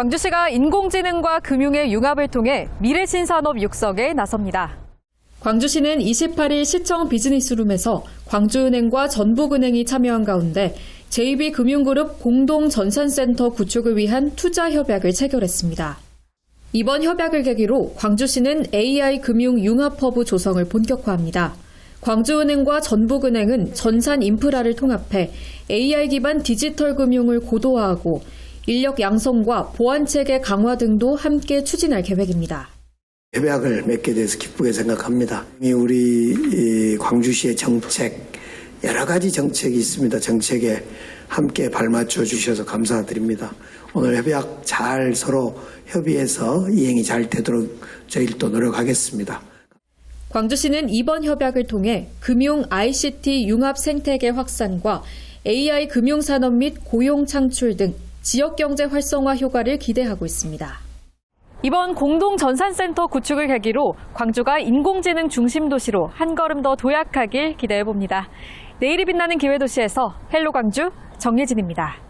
광주시가 인공지능과 금융의 융합을 통해 미래 신산업 육성에 나섭니다. 광주시는 28일 시청 비즈니스룸에서 광주은행과 전북은행이 참여한 가운데 JB금융그룹 공동 전산센터 구축을 위한 투자 협약을 체결했습니다. 이번 협약을 계기로 광주시는 AI 금융 융합허브 조성을 본격화합니다. 광주은행과 전북은행은 전산 인프라를 통합해 AI 기반 디지털 금융을 고도화하고 인력 양성과 보안 체계 강화 등도 함께 추진할 계획입니다. 협약을 맺게 돼서 기쁘게 생각합니다. 이미 우리 이 광주시의 정책 여러 가지 정책이 있습니다. 정책에 함께 발맞춰 주셔서 감사드립니다. 오늘 협약 잘 서로 협의해서 이행이 잘 되도록 저희도 노력하겠습니다. 광주시는 이번 협약을 통해 금융 ICT 융합 생태계 확산과 AI 금융 산업 및 고용 창출 등 지역 경제 활성화 효과를 기대하고 있습니다. 이번 공동 전산센터 구축을 계기로 광주가 인공지능 중심 도시로 한 걸음 더 도약하길 기대해 봅니다. 내일이 빛나는 기회 도시에서 헬로 광주 정예진입니다.